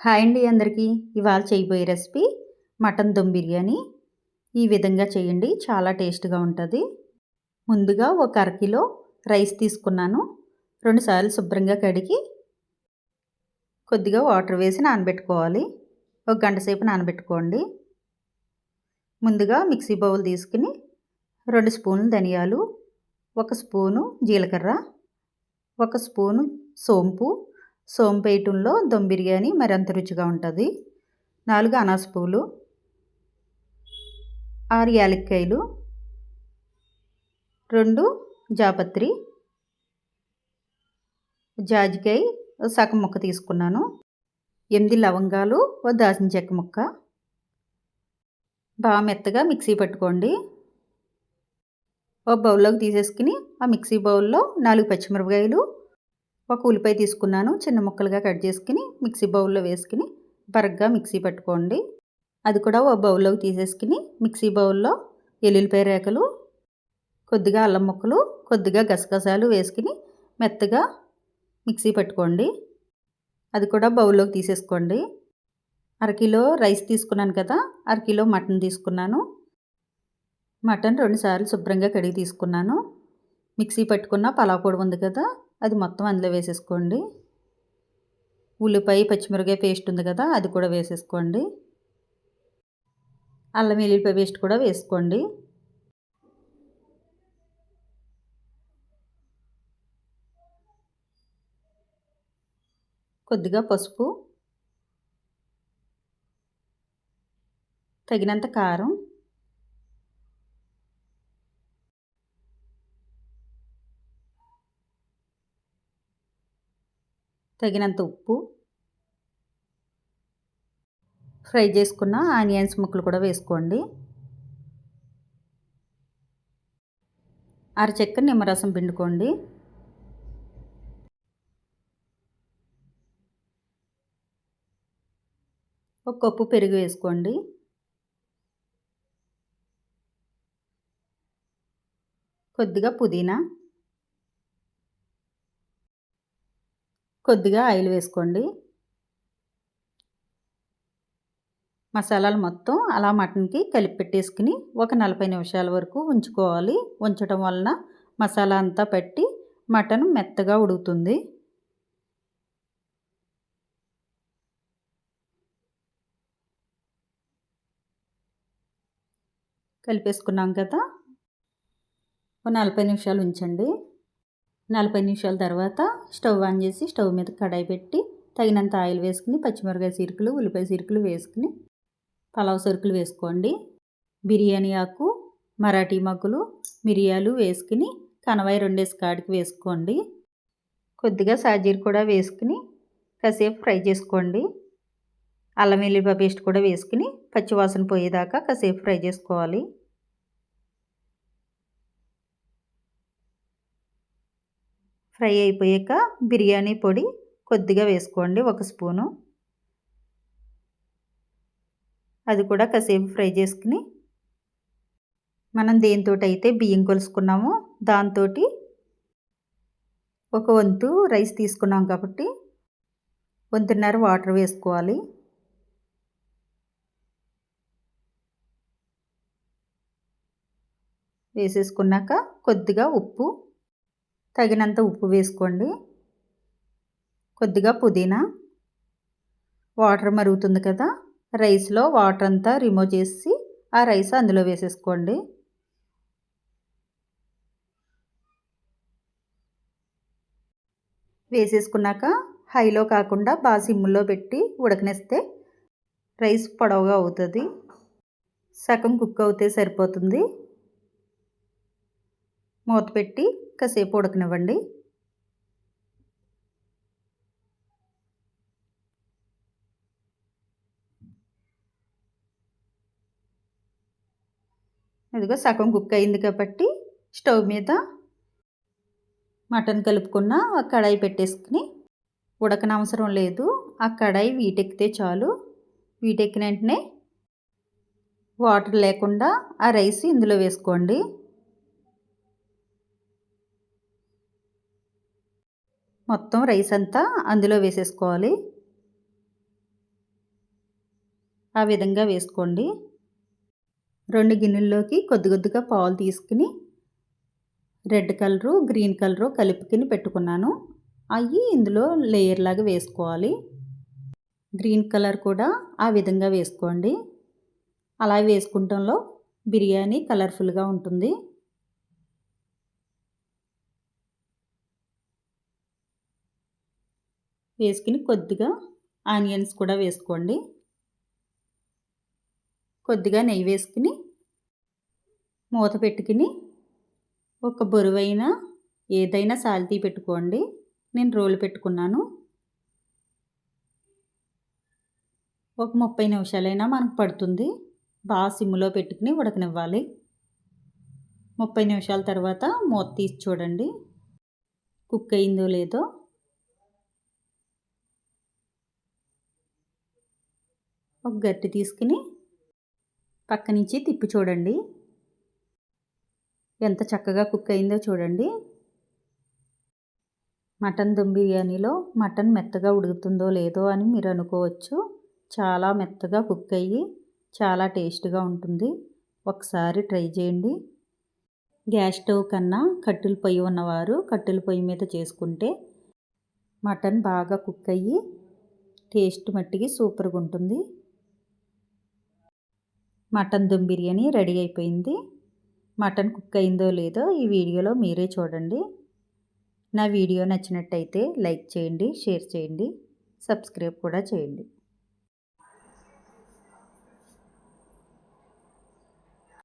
Hi అండి అందరికీ. ఇవాళ చేయబోయే రెసిపీ మటన్ దమ్ బిర్యానీ. ఈ విధంగా చేయండి చాలా టేస్ట్గా ఉంటుంది. ముందుగా ఒక అరకిలో రైస్ తీసుకున్నాను. రెండుసార్లు శుభ్రంగా కడిగి కొద్దిగా వాటర్ వేసి నానబెట్టుకోవాలి. ఒక గంట సేపు నానబెట్టుకోండి. ముందుగా మిక్సీ బౌల్ తీసుకుని రెండు స్పూన్లు ధనియాలు ఒక స్పూను జీలకర్ర ఒక స్పూను సోంపు సోంపేయటంలో దమ్ బిర్యానీ మరింత రుచిగా ఉంటుంది. నాలుగు అనాస పువ్వులు ఆరు యాలక్కాయలు రెండు జాపత్రి జాజికాయ సగం ముక్క తీసుకున్నాను. ఎనిమిది లవంగాలు ఓ దాచిన చెక్క ముక్క. బాగా మెత్తగా మిక్సీ పట్టుకోండి. ఓ బౌల్లోకి తీసేసుకుని ఆ మిక్సీ బౌల్లో నాలుగు పచ్చిమిరపకాయలు ఒక ఉల్లిపాయ తీసుకున్నాను చిన్న ముక్కలుగా కట్ చేసుకుని మిక్సీ బౌల్లో వేసుకుని బరగ్గా మిక్సీ పట్టుకోండి. అది కూడా ఒక బౌల్లోకి తీసేసుకుని మిక్సీ బౌల్లో ఎల్లుల్లిపాయ రేకలు కొద్దిగా అల్లం ముక్కలు కొద్దిగా గసగసాలు వేసుకుని మెత్తగా మిక్సీ పట్టుకోండి. అది కూడా బౌల్లోకి తీసేసుకోండి. అరకిలో రైస్ తీసుకున్నాను కదా అరకిలో మటన్ తీసుకున్నాను. మటన్ రెండుసార్లు శుభ్రంగా కడిగి తీసుకున్నాను. మిక్సీ పట్టుకున్న పలావ్ పొడి ఉంది కదా అది మొత్తం అందులో వేసేసుకోండి. ఉల్లిపాయ పచ్చిమిరకాయ పేస్ట్ ఉంది కదా అది కూడా వేసేసుకోండి. అల్లం వెల్లుల్లిపాయ పేస్ట్ కూడా వేసుకోండి. కొద్దిగా పసుపు తగినంత కారం తగినంత ఉప్పు ఫ్రై చేసుకున్న ఆనియన్స్ ముక్కలు కూడా వేసుకోండి. అరచెక్క నిమ్మరసం పిండుకోండి. ఒక కప్పు పెరుగు వేసుకోండి. కొద్దిగా పుదీనా కొద్దిగా ఆయిల్ వేసుకోండి. మసాలాలు మొత్తం అలా మటన్కి కలిపి పెట్టేసుకుని ఒక నలభై నిమిషాల వరకు ఉంచుకోవాలి. ఉంచడం వలన మసాలా అంతా పట్టి మటన్ మెత్తగా ఉడుకుతుంది. కలిపేసుకున్నాం కదా. ఒక నలభై నిమిషాలు ఉంచండి. నలభై నిమిషాల తర్వాత స్టవ్ ఆన్ చేసి స్టవ్ మీద కడాయి పెట్టి తగినంత ఆయిల్ వేసుకుని పచ్చిమిరకాయ సిరుకులు ఉల్లిపాయ సిరుకులు వేసుకుని పలావ్ సరుకులు వేసుకోండి. బిర్యానీ ఆకు మరాఠీ మగ్గులు మిరియాలు వేసుకుని కనవాయి రెండేసి కాడికి వేసుకోండి. కొద్దిగా సాజీర్ కూడా వేసుకుని కాసేపు ఫ్రై చేసుకోండి. అల్లం వెల్లిపాయ పేస్ట్ కూడా వేసుకుని పచ్చివాసన పోయేదాకా కాసేపు ఫ్రై చేసుకోవాలి. ఫ్రై అయిపోయాక బిర్యానీ పొడి కొద్దిగా వేసుకోండి ఒక స్పూను. అది కూడా కాసేపు ఫ్రై చేసుకుని మనం దేంతో అయితే బియ్యం కొలుసుకున్నామో దాంతో ఒక వంతు రైస్ తీసుకున్నాం కాబట్టి వంతున్నర వాటర్ వేసుకోవాలి. వేసేసుకున్నాక కొద్దిగా ఉప్పు తగినంత ఉప్పు వేసుకోండి. కొద్దిగా పుదీనా. వాటర్ మరుగుతుంది కదా రైస్లో వాటర్ అంతా రిమూవ్ చేసి ఆ రైస్ అందులో వేసేసుకోండి. వేసేసుకున్నాక హైలో కాకుండా బాగా సిమ్లో పెట్టి ఉడకనిస్తే రైస్ పొడవుగా అవుతుంది. సగం కుక్ అవుతే సరిపోతుంది. మూత పెట్టి కాసేపు ఉడకనివ్వండి. ఇదిగో సగం కుక్ అయింది కాబట్టి స్టవ్ మీద మటన్ కలుపుకున్న కడాయి పెట్టేసుకుని ఉడకనవసరం లేదు. ఆ కడాయి వీటెక్కితే చాలు. వీటెక్కిన వెంటనే వాటర్ లేకుండా ఆ రైస్ ఇందులో వేసుకోండి. మొత్తం రైస్ అంతా అందులో వేసేసుకోవాలి. ఆ విధంగా వేసుకోండి. రెండు గిన్నెల్లోకి కొద్ది కొద్దిగా పాలు తీసుకుని రెడ్ కలరు గ్రీన్ కలరు కలుపుకుని పెట్టుకున్నాను. అవి ఇందులో లేయర్ లాగా వేసుకోవాలి. గ్రీన్ కలర్ కూడా ఆ విధంగా వేసుకోండి. అలా వేసుకుంటంలో బిర్యానీ కలర్ఫుల్గా ఉంటుంది. వేసుకుని కొద్దిగా ఆనియన్స్ కూడా వేసుకోండి. కొద్దిగా నెయ్యి వేసుకుని మూత పెట్టుకుని ఒక బరువైన ఏదైనా సాల్తీ పెట్టుకోండి. నేను రోలు పెట్టుకున్నాను. ఒక ముప్పై నిమిషాలైనా మనకు పడుతుంది. బాగా సిమ్లో పెట్టుకుని ఉడకనివ్వాలి. ముప్పై నిమిషాల తర్వాత మూత తీసి చూడండి. కుక్ అయిందో లేదో ఒక గట్టి తీసుకుని పక్క నుంచి తిప్పి చూడండి. ఎంత చక్కగా కుక్ అయిందో చూడండి. మటన్ దమ్ బిర్యానీలో మటన్ మెత్తగా ఉడుకుతుందో లేదో అని మీరు అనుకోవచ్చు. చాలా మెత్తగా కుక్ అయ్యి చాలా టేస్ట్గా ఉంటుంది. ఒకసారి ట్రై చేయండి. గ్యాస్ స్టవ్ కన్నా కట్టెల పొయ్యి ఉన్నవారు కట్టెల పొయ్యి మీద చేసుకుంటే మటన్ బాగా కుక్ అయ్యి టేస్ట్ మట్టికి సూపర్గా ఉంటుంది. మటన్ దమ్ బిర్యానీ రెడీ అయిపోయింది. మటన్ కుక్ అయిందో లేదో ఈ వీడియోలో మీరే చూడండి. నా వీడియో నచ్చినట్టయితే లైక్ చేయండి షేర్ చేయండి సబ్స్క్రైబ్ కూడా చేయండి.